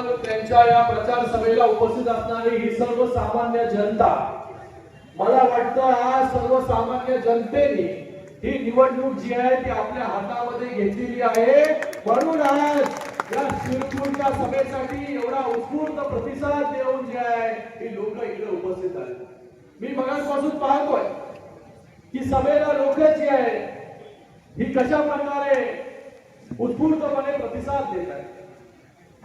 त्यांच्या या प्रचार सभेला उपस्थित असणारी ही सर्वसामान्य जनता मला वाटतं आज सर्वसामान्य जनतेने ही निवडणूक जी आहे ती आपल्या हातामध्ये घेतलेली आहे. म्हणून आज या शिरपूरच्या सभेसाठी एवढा उत्स्फूर्त प्रतिसाद देऊन जे आहे ही लोक इकडे उपस्थित आहेत. मी मगासपासून पाहतोय की सभेला लोक जी आहे ही कशा प्रकारे उत्स्फूर्तपणे प्रतिसाद देत आहेत.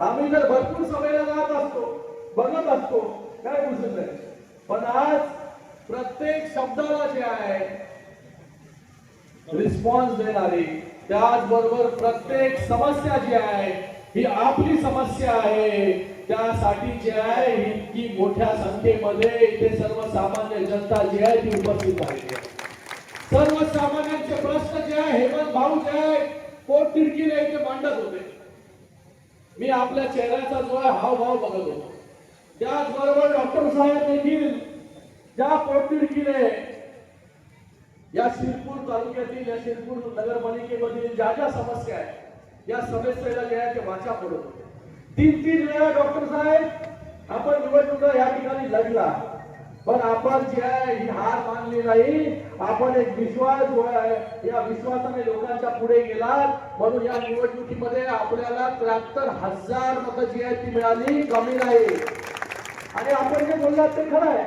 आम्ही जर भरपूर सभेला जात असतो बघत असतो काय दिसत नाही पण आज प्रत्येक शब्दाला जे आहे रिस्पॉन्स देणारी त्याचबरोबर प्रत्येक समस्या जी आहे ही आपली समस्या आहे. त्यासाठी जे आहे इतकी मोठ्या संख्येमध्ये इथे सर्वसामान्य जनता जी आहे ती उपस्थित आहे. सर्वसामान्यांचे प्रश्न जे आहे हेमंत भाऊ जे आहे पोट तिडकीने इथे मांडत होते. मी आपल्या चेहऱ्याचा जो आहे हावभाव बघत होतो. त्याचबरोबर डॉक्टर साहेब देखील ज्या पोटतिडकीने या शिरपूर तालुक्यातील या शिरपूर नगरपालिकेमधील ज्या ज्या समस्या आहेत या समस्येला जे आहे ते वाचा पडत होते तीन तीन वेळा डॉक्टर साहेब आपण निवडणुका या ठिकाणी लढला. पण आपण जे आहे ही हार मानली नाही. आपण एक विश्वास या विश्वासाने लोकांच्या पुढे गेला म्हणून या निवडणुकीमध्ये आपल्याला त्र्याहत्तर हजार मतं जी आहेत ती मिळाली कमी नाही. आणि आपण जे बोललात ते खरं आहे.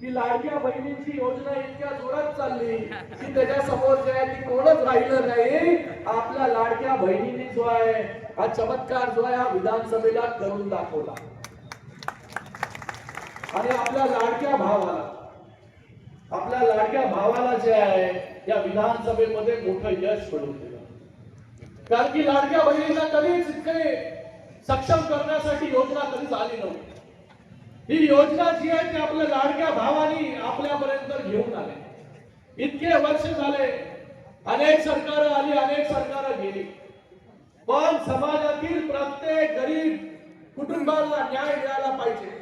की लाडक्या बहिणींची योजना इतक्या जोरात चालली की त्याच्यासमोर जे आहे ती कोणच राहिलं नाही. आपल्या लाडक्या बहिणींनी जो आहे हा चमत्कार जो आहे हा विधानसभेला करून दाखवला. आणि आपल्या लाडक्या भावाला. आपल्या लाडक्या भावाला जे आहे या विधानसभेमध्ये मोठं यश मिळून दिलं. कारण की लाडक्या बहिणीला कधीच इतके सक्षम करण्यासाठी योजना कधीच आली नव्हती. ही योजना जी आहे ती आपल्या लाडक्या भावानी आपल्यापर्यंत घेऊन आले. इतके वर्ष झाले अनेक सरकार आली अनेक सरकार गेली. पण समाजातील प्रत्येक गरीब कुटुंबाला न्याय मिळाला पाहिजे.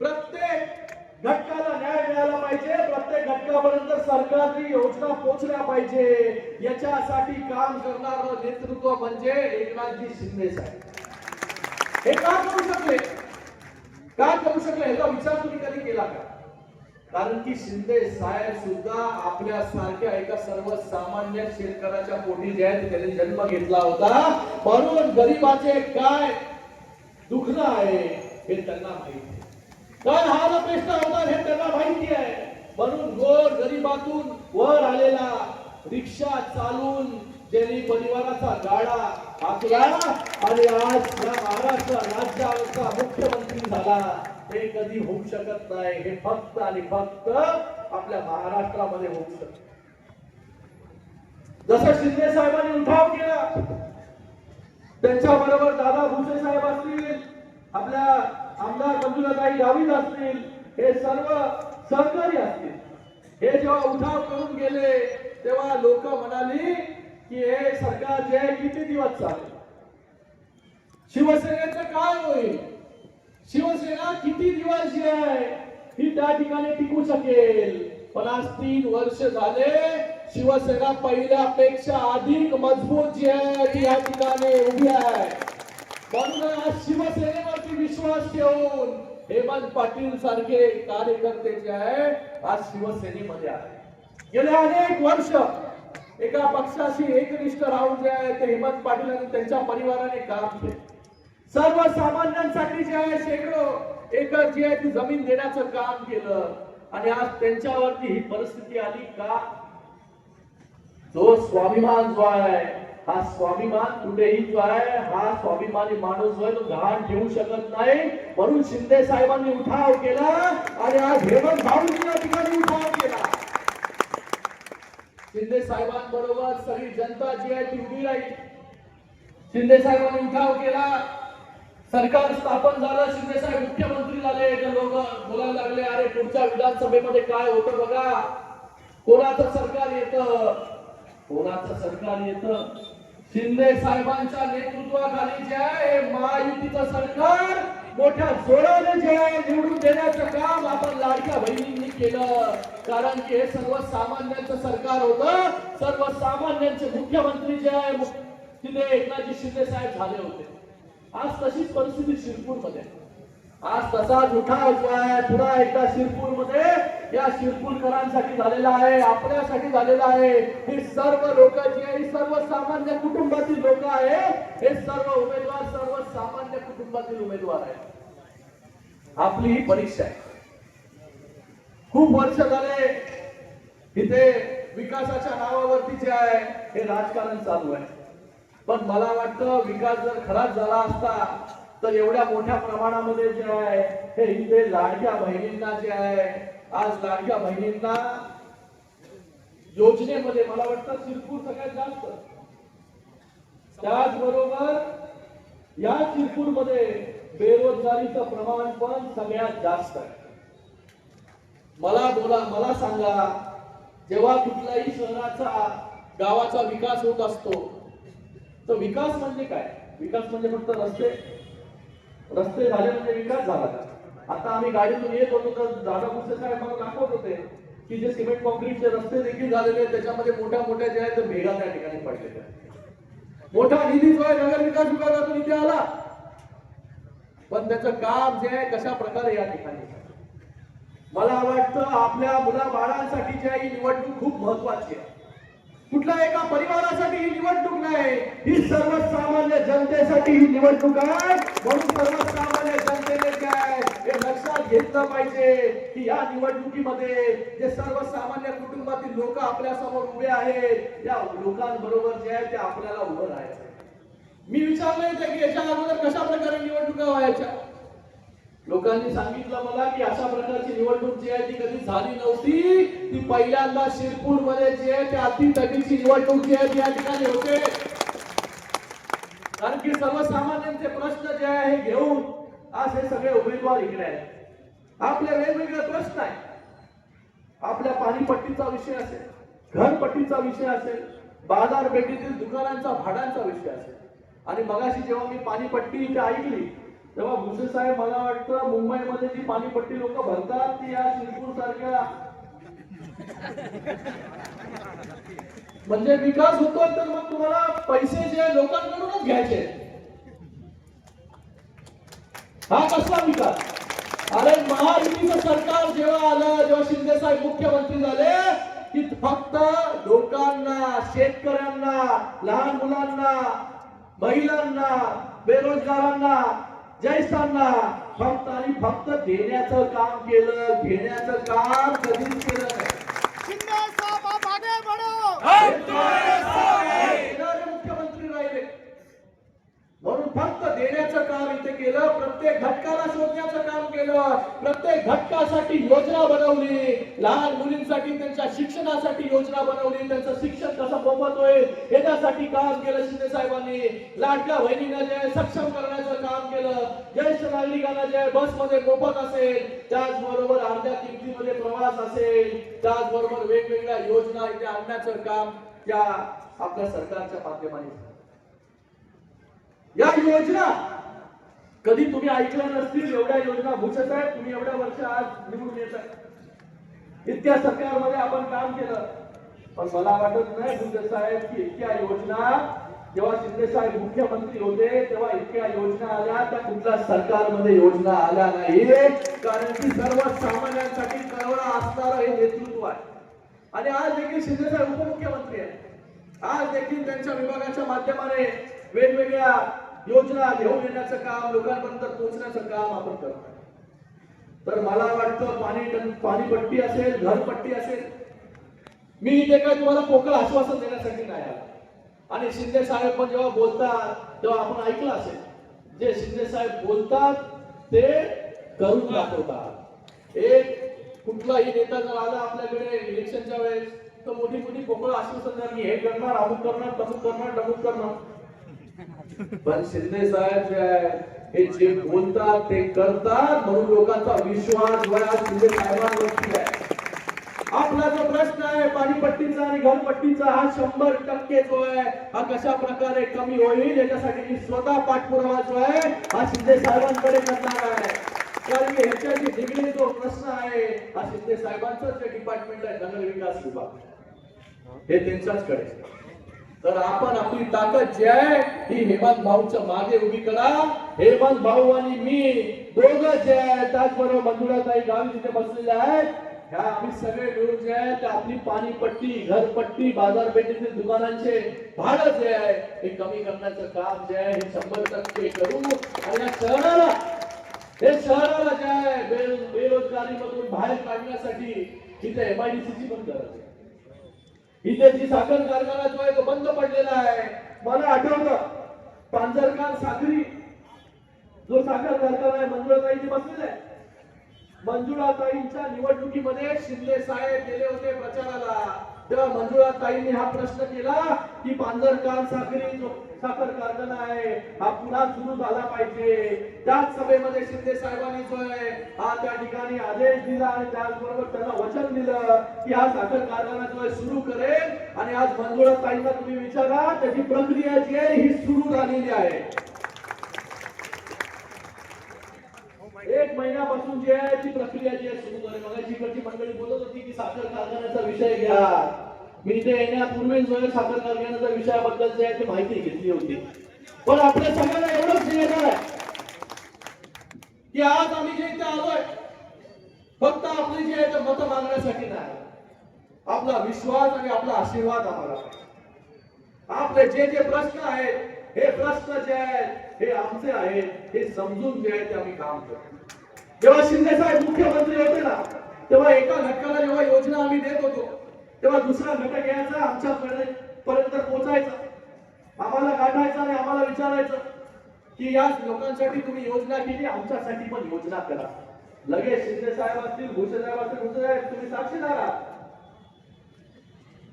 प्रत्येक घटकाला न्याय मिळाला पाहिजे. प्रत्येक घटकापर्यंत सरकारची योजना पोहोचल्या पाहिजे. याच्यासाठी काम करणार नेतृत्व म्हणजे एकनाथजी शिंदे साहेब. हे का करू शकले? का करू शकले? याचा विचार तुम्ही कधी केला का? कारण की शिंदे साहेब सुद्धा आपल्या सारख्या एका सर्वसामान्य शेतकऱ्याच्या पोटी जे आहे त्यांनी जन्म घेतला होता. म्हणून गरीबाचे काय दुखणं आहे हे त्यांना माहिती आहे. हा जो प्रश्न होता हे त्यांना माहिती आहे. म्हणून गोर गरीबातून वर आलेला रिक्षा चालून ज्यांनी परिवाराचा गाडा आखला आणि आज या महाराष्ट्र राज्याचा मुख्यमंत्री झाला. हे कधी होऊ शकत नाही. हे फक्त आणि फक्त आपल्या महाराष्ट्रामध्ये होऊ शकत. जसं शिंदे साहेबांनी उठाव केला त्यांच्या बरोबर दादा भुसे साहेब असतील आपल्या बाजूला काही गावित असतील हे सर्व सहकारी असतील. हे जेव्हा उठाव करून गेले तेव्हा लोक म्हणाली की हे सरकार जे आहे किती दिवस चालेल? शिवसेनेचं काय होईल? शिवसेना किती दिवस जी आहे ही त्या ठिकाणी टिकू शकेल. पण आज तीन वर्ष झाले शिवसेना पहिल्यापेक्षा अधिक मजबूत जी आहे ती या ठिकाणी उभी आहे. म्हणून आज शिवसेनेवर विश्वास ठेवून हेमंत पाटील सारखे कार्यकर्ते जे आहे आज शिवसेनेमध्ये आहे. गेले अनेक वर्ष एका पक्षाशी एकनिष्ठ राहून जे आहे ते हेमंत पाटील आणि त्यांच्या परिवाराने काम केले. सर्वसामान्यांसाठी जे आहे शेकडो एकर जी आहे ती जमीन देण्याचं काम केलं. आणि आज त्यांच्यावरती ही परिस्थिती आली का? जो स्वाभिमान जो आहे हा स्वाभिमान कुठेही जो आहे हा स्वाभिमानी माणूस जो आहे तो घाण घेऊ शकत नाही. म्हणून शिंदे साहेबांनी उठाव केला आणि आज हेमंत भाऊंनी या ठिकाणी उठाव केला. शिंदे साहेबांबरोबर सगळी जनता जी आहे ती उभी राहील. शिंदे साहेबांनी उठाव केला. सरकार स्थापन झालं शिंदे साहेब मुख्यमंत्री झाले तर लोक बोलायला लागले अरे पुढच्या विधानसभेमध्ये काय होतं बघा. कोणाचं सरकार येतं? कोणाचं सरकार येतं? शिंदे साहेबांच्या नेतृत्वाखाली जे आहे महायुतीचं सरकार मोठ्या जोराने जे आहे निवडून देण्याचं काम आपण लाडक्या बहिणींनी केलं. कारण की हे सर्वसामान्यांचं सरकार होतं. सर्वसामान्यांचे मुख्यमंत्री जे आहे शिंदे तिथे एकनाथजी शिंदे साहेब झाले होते. आज तशीच परिस्थिती शिरपूरमध्ये आज तसाच उठाव जो आहे पुन्हा एकदा शिरपूरमध्ये या शिरपूरकरांसाठी झालेला आहे आपल्यासाठी झालेला आहे. हे सर्व लोक जी आहे ही सर्वसामान्य कुटुंबातील लोक आहे. हे सर्व उमेदवार सर्व सामान्य कुटुंबातील उमेदवार आहे आपली ही परीक्षा आहे. खूप वर्ष झाले इथे विकासाच्या नावावरती जे आहे हे राजकारण चालू आहे. पण मला वाटतं विकास जर खराच झाला असता तर एवढ्या मोठ्या प्रमाणामध्ये जे आहे हे इथे लाडक्या बहिणींना जे आहे आज लाडक्या बहिणींना योजनेमध्ये मला वाटतं शिरपूर सगळ्यात जास्त. त्याचबरोबर या शिरपूरमध्ये बेरोजगारीचं प्रमाण पण सगळ्यात जास्त आहे. मला बोला मला सांगा जेव्हा कुठल्याही शहराचा गावाचा विकास होत असतो तर विकास म्हणजे काय? विकास म्हणजे फक्त रस्ते? रस्ते झाले म्हणजे विकास झाला का? आता आम्ही गाडीतून येत होतो तर दादा भुसे साहेब मला दाखवत होते की जे सिमेंट कॉन्क्रीटचे रस्ते देखील झालेले आहेत त्याच्यामध्ये मोठ्या मोठ्या जे आहेत ते भेगा त्या ठिकाणी पडलेल्या आहेत. मोठा निधी जो आहे नगर विकास विभागातून इथे आला. पण त्याचं काम जे आहे कशा प्रकारे या ठिकाणी मला वाटतं आपल्या मुला बाळांसाठी जी आहे ही निवडणूक खूप महत्वाची आहे. कुठल्या एका परिवारासाठी ही निवडणूक नाही ही सर्वसामान्य जनतेसाठी ही निवडणूक आहे. म्हणून सर्वसामान्य जनतेने काय हे लक्षात घेतलं पाहिजे की या निवडणुकीमध्ये जे सर्वसामान्य कुटुंबातील लोक आपल्यासमोर उभे आहेत या लोकांबरोबर जे आहे ते आपल्याला उभं राहायचं मी विचारलं होतं की याच्या अगोदर कशा प्रकारे निवडणुका व्हायच्या? लोकांनी सांगितलं मला की अशा प्रकारची निवडणूक जी आहे ती कधी झाली नव्हती. ती पहिल्यांदा शिरपूरमध्ये जी आहे त्या अतितटीची निवडणूक जी आहे ती या ठिकाणी होते. कारण की सर्वसामान्यांचे प्रश्न जे आहे हे घेऊन आज हे सगळे उमेदवार इकडे आहेत. आपले वेगवेगळे प्रश्न आहे आपल्या पाणीपट्टीचा विषय असेल घरपट्टीचा विषय असेल बाजारपेठेतील दुकानांचा भाड्यांचा विषय असेल. आणि मगाशी जेव्हा मी पाणीपट्टी इथे ऐकली तेव्हा भुसे साहेब मला वाटतं मुंबईमध्ये जी पाणीपट्टी लोक भरतात ती या शिरपूर सारख्या म्हणजे विकास होतो तर मग तुम्हाला पैसे जे लोकांकडूनच घ्यायचे हा कसला विकास? अरे महायुतीचं सरकार जेव्हा आलं जेव्हा शिंदे साहेब मुख्यमंत्री झाले की फक्त लोकांना शेतकऱ्यांना लहान मुलांना महिलांना बेरोजगारांना ज्येष्ठांना फक्त आणि फक्त देण्याचं काम केलं घेण्याचं काम कधीच केलं नाही शिंदे साहब आप आगे बढ़ो येणारे मुख्यमंत्री राहिले म्हणून फक्त देण्याचं काम इथे केलं प्रत्येक घटकाला शोधण्याचं काम केलं प्रत्येक घटकासाठी योजना बनवली लहान मुलींसाठी त्यांच्या शिक्षणासाठी योजना बनवली त्यांचं शिक्षण कसं मोफत होईल याच्यासाठी काम केलं शिंदे साहेबांनी लाडक्या बहिणींना जे सक्षम करण्याचं काम केलं ज्येष्ठ नागरिकांना जे बसमध्ये मोफत असेल त्याचबरोबर अर्ध्या किमतीमध्ये प्रवास असेल त्याचबरोबर वेगवेगळ्या योजना इथे आणण्याचं काम त्या आपल्या सरकारच्या माध्यमाने झालं. या योजना. कधी तुम्ही ऐकल्या नसतील एवढ्या योजना. भूषत आहेत तुम्ही एवढ्या वर्ष आज निवडून येत आहे. इतक्या सरकारमध्ये आपण काम केलं. पण मला वाटत नाही भुसे साहेब की इतक्या योजना जेव्हा शिंदे साहेब मुख्यमंत्री होते तेव्हा इतक्या योजना आल्या. त्या कुठल्या सरकारमध्ये योजना आल्या नाही? कारण की सर्वसामान्यांसाठी कळवळा असणारं हे नेतृत्व आहे. आणि आज देखील शिंदे साहेब उपमुख्यमंत्री आहेत. आज देखील त्यांच्या विभागाच्या माध्यमाने वेगवेगळ्या योजना घेऊन येण्याचं काम लोकांपर्यंत पोहोचण्याचं काम आपण करतो तर मला वाटतं पाणी पाणीपट्टी असेल घरपट्टी असेल मी इथे काय तुम्हाला पोकळ आश्वासन देण्यासाठी नाही आलो. आणि शिंदे साहेब पण जेव्हा बोलतात तेव्हा आपण ऐकलं असेल जे शिंदे साहेब बोलतात ते करून दाखवतात. एक कुठलाही नेता जर आला आपल्याकडे इलेक्शनच्या वेळेस तर मोठी मोठी पोकळ आश्वासन देणार मी हे करणार अमुक करणार तमुक करणार डमुक करणार. पण शिंदे साहेब जे आहे हे जे बोलतात ते करतात म्हणून लोकांचा विश्वास जो शिंदे साहेबांवरती आहे. आपला जो प्रश्न आहे पाणीपट्टीचा आणि घरपट्टीचा हा शंभर टक्के जो आहे हा कशा प्रकारे कमी होईल याच्यासाठी मी स्वतः पाठपुरावा जो आहे हा शिंदे साहेबांकडे करणार आहे. कारण की ह्याच्याशी निगडीत जो प्रश्न आहे हा शिंदे साहेबांचाच जे डिपार्टमेंट आहे नगर विकास विभाग. हे त्यांच्याच आहे. तर आपण आपली ताकद जी आहे ही हेमंत भाऊच्या मागे उभी करा. हेमंत भाऊ आणि मी दोघं जे आहे त्याचबरोबर मंजुळाताई गावी तिथे बसलेले आहेत ह्या आम्ही सगळे मिळून जे आहे ते आपली पाणीपट्टी घरपट्टी बाजारपेठेतील दुकानांचे भाडं जे आहे हे कमी करण्याचं काम जे आहे हे शंभर टक्के करू. आणि या शहराला हे शहराला जे आहे बेरोजगारीमधून बाहेर काढण्यासाठी तिथे एमआयडीसीची पण गरज आहे. इथे जी साखर कारखाना जो आहे तो बंद पडलेला आहे. मला आठवतं पांजरकार साखरी. जो साखर कारखाना आहे मंजुळाताईची बसलेला आहे. मंजुळाताईंच्या निवडणुकीमध्ये शिंदे साहेब गेले होते प्रचाराला. तेव्हा मंजुळाताईंनी हा प्रश्न केला की पांजरकार साखरी जो साखर कारखाना आहे हा पुन्हा सुरू झाला पाहिजे. त्याच सभेमध्ये शिंदे साहेबांनी जो आहे हा त्या ठिकाणी आदेश दिला आणि त्याचबरोबर त्यांना वचन दिलं की हा साखर कारखाना जो आहे सुरू करेल. आणि आज मंजुळाताईंना तुम्ही विचारा त्याची प्रक्रिया जी आहे ही सुरू झालेली आहे. एक महिन्यापासून जी आहे ती प्रक्रिया जी आहे सुरू झाली. मग इकडची मंडळी बोलत होती की साखर कारखान्याचा विषय घ्या. मी इथे येण्यापूर्वी जो साखर कारखान्याच्या विषयाबद्दल जे आहे ती माहिती घेतली होती. पण आपल्या सगळ्यांना एवढंच देण्यात आहे की आज आम्ही जे इथे आलोय फक्त आपली जी आहे ते मत मागण्यासाठी नाही. आपला विश्वास आणि आपला आशीर्वाद आम्हाला आपले जे जे प्रश्न आहेत हे प्रश्न जे आहेत हे आमचे आहेत हे समजून जे आहे ते आम्ही काम करतो. जेव्हा शिंदे साहेब मुख्यमंत्री होते ना तेव्हा एका घटकाला जेव्हा योजना आम्ही देत होतो तेव्हा दुसरा घटक यायचा आमच्याकडे पर्यंत पोहोचायचा. आम्हाला गाठायचा आणि आम्हाला विचारायचं की या लोकांसाठी तुम्ही योजना केली आमच्यासाठी पण योजना करा. लगेच शिंदे साहेब असतील भुसे साहेब असतील भुसे साहेब तुम्ही साक्षीदार आहात.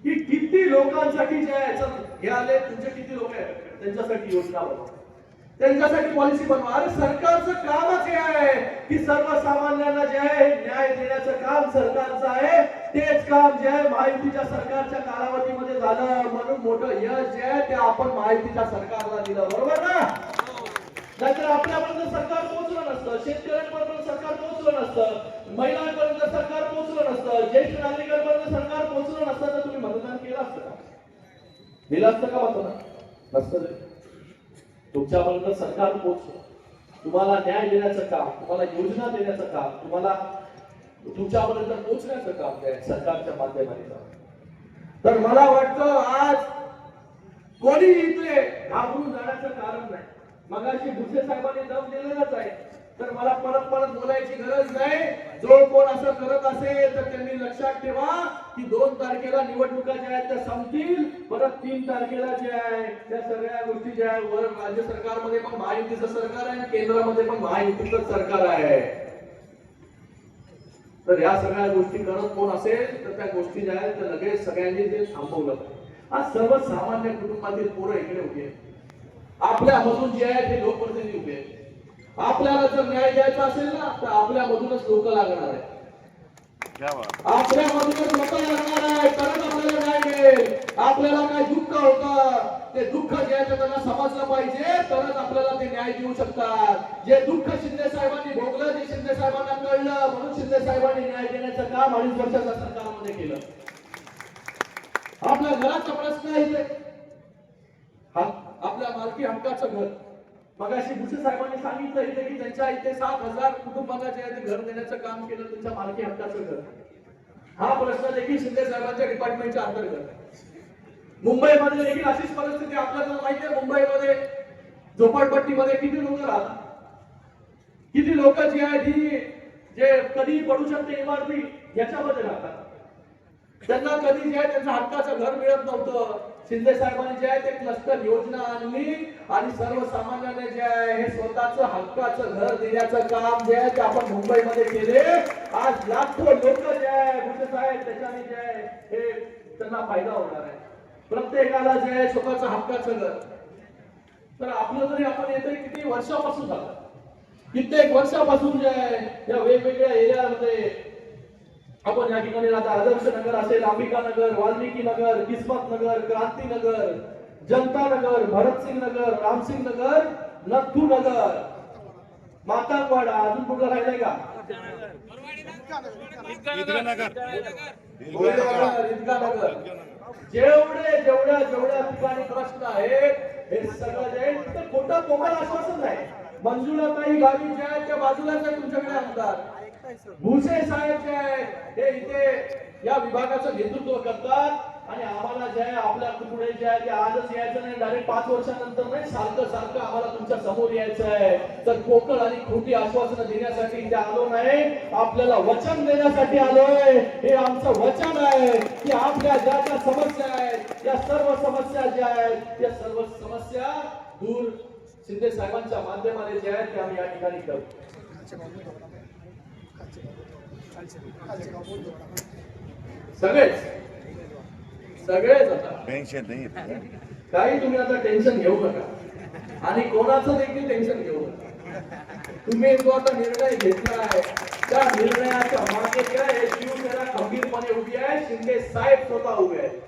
की किती लोकांसाठी जे आहे चल, हे आले तुमचे किती लोक आहेत? त्यांच्यासाठी योजना बनवा. त्यांच्यासाठी पॉलिसी बनवा. अरे सरकारचं कामच हे आहे की सर्वसामान्यांना जे आहे न्याय देण्याचं काम सरकारचं आहे. तेच काम जे आहे माहितीच्या सरकारच्या कालावधीमध्ये झालं. म्हणून मोठं यश जे आहे ते आपण माहितीच्या सरकारला दिलं. बरोबर ना? नाहीतर आपल्यापर्यंत सरकार पोहोचलं नसतं. शेतकऱ्यांपर्यंत सरकार पोहोचलं नसतं. महिलांपर्यंत सरकार पोहोचलं नसतं. ज्येष्ठ नागरिकांपर्यंत सरकार पोहोचलं नसतं. तर तुम्ही मतदान केलं असतं का? दिलं असतं का मतदान? नसतं. तुमच्यापर्यंत सरकार पोहोचलं तुम्हाला न्याय देण्याचं काम तुम्हाला योजना देण्याचं काम तुम्हाला तुमच्यापर्यंत पोहोचण्याचं काम काय सरकारच्या माध्यमाने तर मला वाटतं आज कोणी इथे घाबरून जाण्याचं कारण नाही. मगाशी भुसे साहेबांनी दम दिलेलाच आहे. तर मला परत परत बोलायची गरज नाही. जो कोण असं करत असेल तर त्यांनी लक्षात ठेवा की दोन तारखेला निवडणुका ज्या आहेत त्या संपतील. परत तीन तारखेला जे आहे त्या सगळ्या गोष्टी ज्या आहे वर राज्य सरकारमध्ये पण महायुतीचं सरकार आहे केंद्रामध्ये पण महायुतीचं सरकार आहे. तर या सगळ्या गोष्टी करत कोण असेल तर त्या गोष्टी ज्या आहेत त्या लगेच सगळ्यांनी ते थांबवलं आज सर्वसामान्य कुटुंबातील पोरं इकडे उभे आपल्यामधून जे आहेत ते लोकप्रतिनिधी उभे आहेत. आपल्याला जर न्याय द्यायचा असेल ना तर आपल्यामधूनच लोक लागणार आहे. आपल्यामधूनच लोक लागणार आहे. तरच आपल्याला न्याय मिळेल. आपल्याला काय दुःख होतं? ते दुःख ते त्यांना समजलं पाहिजे. तरच आपल्याला ते न्याय देऊ शकतात. जे दुःख शिंदे साहेबांनी भोगलं ते शिंदे साहेबांना कळलं. म्हणून शिंदे साहेबांनी न्याय देण्याचं काम अडीच वर्षाच्या सरकारमध्ये केलं. आपल्या घराचा प्रश्न आहे आपल्या मालकी हक्काचं घर. मगाशी भुसे साहेबांनी सांगितलं इथे की त्यांच्या इथे सात हजार कुटुंबांना जे आहे ते घर देण्याचं काम केलं त्यांच्या मालकी हक्काचं घर. हा प्रश्न देखील शिंदे साहेबांच्या डिपार्टमेंटच्या अंतर्गत आहे. मुंबईमध्ये देखील अशीच परिस्थिती आपल्याला माहिती आहे. मुंबईमध्ये झोपडपट्टीमध्ये किती लोक राहतात? किती लोक जी आहेत ही जे कधी पडू शकते इमारती याच्यामध्ये राहतात. त्यांना कधी जे आहे त्यांच्या हक्काचं घर मिळत नव्हतं. शिंदे साहेबांनी जे आहे ते क्लस्टर योजना आणली आणि सर्वसामान्यांना जे आहे हे स्वतःच हक्काचं घर देण्याचं काम जे आहे ते आपण मुंबईमध्ये केले. आज लाखो लोक जे आहे भुसे साहेब त्याच्याने जे आहे हे त्यांना फायदा होणार आहे. प्रत्येकाला जे आहे स्वतःचं हक्काचं घर. तर आपलं जरी आपण येते किती वर्षापासून झालं? कित्येक वर्षापासून जे आहे या वेगवेगळ्या एरियामध्ये आपण या ठिकाणी आता आदर्श नगर असेल अंबिका नगर वाल्मिकी नगर किस्मत नगर क्रांती नगर जनता नगर भरतसिंग नगर रामसिंग नगर नथू नगर. मातांगवाडा अजून कुठलं राहिलंय का? नगर, जेवढे जेवढ्या जेवढ्या ठिकाणी प्रश्न आहेत हे सगळं जे आहे खोटं कोमल आश्वासन नाही. मंजुळाताई गावी जे आहेत त्या बाजूलाच आहे तुमच्याकडे आमदार भुसे साहेब जे आहेत हे इथे या विभागाचं नेतृत्व करतात. आणि आम्हाला जे आहे आपल्या पुढे जे आहे ते आजच यायचं नाही. डायरेक्ट पाच वर्षानंतर नाही सारखं सारखं आम्हाला तुमच्यासमोर यायचं आहे. तर पोकळ आणि खोटी आश्वासनं देण्यासाठी इथे आलो नाही. आपल्याला वचन देण्यासाठी आलोय हे आमचं वचन आहे की आपल्या ज्या ज्या समस्या आहेत या सर्व समस्या ज्या आहेत या सर्व समस्या दूर शिंदे साहेबांच्या माध्यमाने जे आहेत ते आम्ही या ठिकाणी करू सगळेच. सगळेच आता. टेन्शन नाही? काही तुम्ही आता टेन्शन घेऊ नका. आणि कोणाचं देखील टेन्शन घेऊ नका. तुम्ही जो आता निर्णय घेतला आहे त्या निर्णयाच्या मागे काय? शिवसेना खंबीरपणे उभी आहे शिंदे साहेब स्वतः उभे आहेत.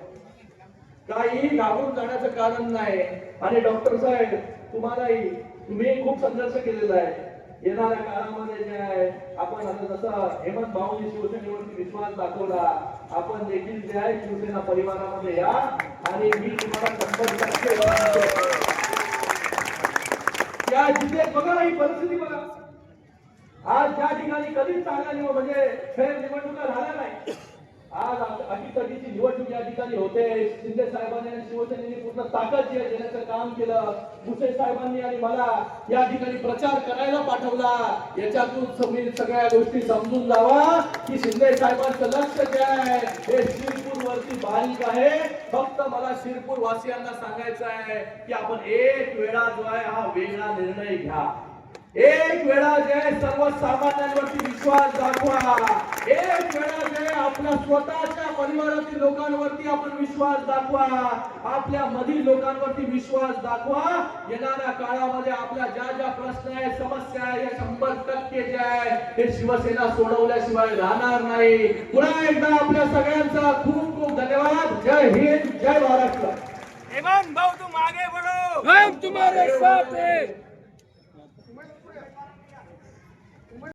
काहीही घाबरून जाण्याचं कारण नाही. आणि डॉक्टर साहेब तुम्हालाही तुम्ही खूप संघर्ष केलेला आहे. येणाऱ्या काळामध्ये जे आहे आपण आता जसं हेमंत भाऊनी शिवसेनेवरती विश्वास दाखवला आपण देखील जे आहे शिवसेना परिवारामध्ये या आणि मी तुम्हाला शंभर टक्के त्या जिथे बघा ही परिस्थिती बघा. आज ज्या ठिकाणी कधीच चांगला निवड म्हणजे फेर निवडणुका झाल्या नाही. आज अटीतटीची निवडणूक या ठिकाणी होते. शिंदे साहेबांनी आणि शिवसेनेने पूर्ण ताकद जी आहे देण्याचं काम केलं. भुसे साहेबांनी आणि मला या ठिकाणी प्रचार करायला पाठवला. याच्यातून तुम्ही सगळ्या गोष्टी समजून जावा की शिंदे साहेबांचं लक्ष जे आहे हे शिरपूर वरती बारीक आहे. फक्त मला शिरपूर वासियांना सांगायचं आहे की आपण एक वेळा जो आहे हा वेगळा निर्णय घ्या. एक वेळा जे आहे सर्वसामान्यांवरती विश्वास दाखवा. एक वेळा जे आहे आपल्या स्वतःच्या परिवारातील लोकांवरती आपण विश्वास दाखवा. आपल्या मधील लोकांवरती विश्वास दाखवा. येणाऱ्या काळामध्ये आपल्या ज्या ज्या प्रश्न आहेत समस्या आहे या शंभर टक्के जे आहे हे शिवसेना सोडवल्याशिवाय राहणार नाही. पुन्हा एकदा आपल्या सगळ्यांचा खूप खूप धन्यवाद. जय हिंद जय महाराष्ट्र. हेमंत भाऊ तुम आगे बढ़ो. हम तुम्हारे साथ हैं।